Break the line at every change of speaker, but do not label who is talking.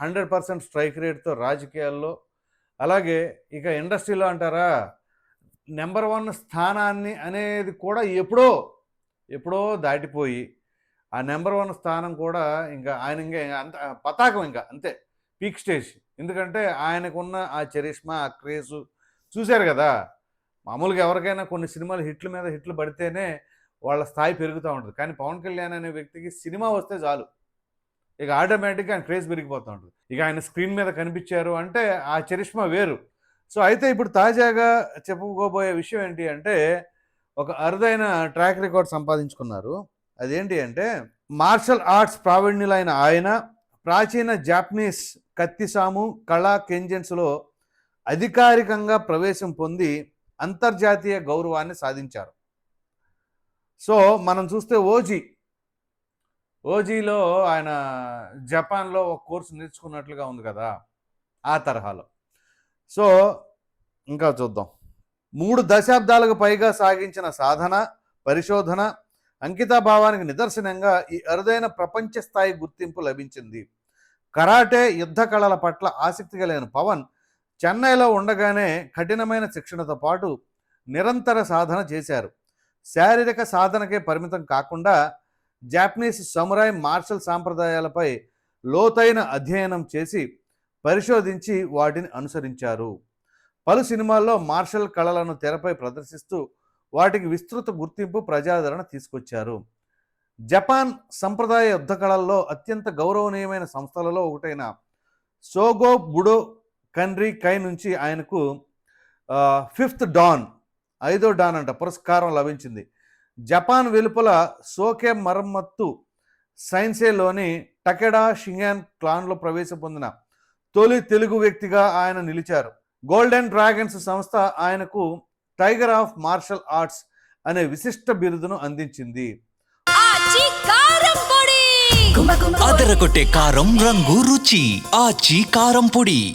Hundred percent strike రేట్తో రాజకీయాల్లో. అలాగే ఇక ఇండస్ట్రీలో అంటారా నెంబర్ వన్ స్థానాన్ని అనేది కూడా ఎప్పుడో ఎప్పుడో దాటిపోయి ఆ నెంబర్ వన్ స్థానం కూడా ఇంకా ఆయన ఇంకా అంత పతాకం ఇంకా అంతే పీక్ స్టేజ్. ఎందుకంటే ఆయనకున్న ఆ చరిష్మా ఆ క్రేజు చూశారు కదా మామూలుగా ఎవరికైనా కొన్ని సినిమాలు హిట్ల మీద హిట్లు పడితేనే వాళ్ళ స్థాయి పెరుగుతూ ఉంటుంది. కానీ పవన్ కళ్యాణ్ అనే వ్యక్తికి సినిమా వస్తే చాలు. ఇక ఆటోమేటిక్గా ఆయన క్రేజ్ పెరిగిపోతూ ఉంటుంది. ఇక ఆయన స్క్రీన్ మీద కనిపించారు అంటే ఆ చరిష్మా వేరు. సో అయితే ఇప్పుడు తాజాగా చెప్పుకోబోయే విషయం ఏంటి అంటే ఒక అరుదైన ట్రాక్ రికార్డ్ సంపాదించుకున్నారు. అదేంటి అంటే మార్షల్ ఆర్ట్స్ ప్రావీణ్యులైన ఆయన ప్రాచీన జాపనీస్ కత్తిసాము కళా కెంజన్స్లో అధికారికంగా ప్రవేశం పొంది అంతర్జాతీయ గౌరవాన్ని సాధించారు. సో మనం చూస్తే ఓజీ ఓజీలో ఆయన జపాన్లో ఒక కోర్సు నేర్చుకున్నట్లుగా ఉంది కదా ఆ తరహాలో. సో ఇంకా చూద్దాం. మూడు దశాబ్దాలకు పైగా సాగించిన సాధన పరిశోధన అంకితాభావానికి నిదర్శనంగా ఈ అరుదైన ప్రపంచ స్థాయి గుర్తింపు లభించింది. కరాటే యుద్ధ కళల పట్ల ఆసక్తి కలిగిన పవన్ చెన్నైలో ఉండగానే కఠినమైన శిక్షణతో పాటు నిరంతర సాధన చేశారు. శారీరక సాధనకే పరిమితం కాకుండా జాపనీస్ సమురాయ్ మార్షల్ సాంప్రదాయాలపై లోతైన అధ్యయనం చేసి పరిశోధించి వాటిని అనుసరించారు. పలు సినిమాల్లో మార్షల్ కళలను తెరపై ప్రదర్శిస్తూ వాటికి విస్తృత గుర్తింపు ప్రజాదరణ తీసుకొచ్చారు. జపాన్ సంప్రదాయ యుద్ధ కళల్లో అత్యంత గౌరవనీయమైన సంస్థలలో ఒకటైన సోగో బుడో కన్రీ కై నుంచి ఆయనకు ఫిఫ్త్ డాన్ ఐదో డాన్ అంట పురస్కారం లభించింది. జపాన్ వెలుపల సోకే మరమ్మత్తు సైన్సేలోని టకెడా షింగాన్ క్లాన్లో ప్రవేశం పొందిన తొలి తెలుగు వ్యక్తిగా ఆయన నిలిచారు. గోల్డెన్ డ్రాగన్స్ సంస్థ ఆయనకు టైగర్ ఆఫ్ మార్షల్ ఆర్ట్స్ అనే విశిష్ట బిరుదును అందించింది.
అదరగొట్టే కారం రంగు రుచి. ఆచి కారం పొడి.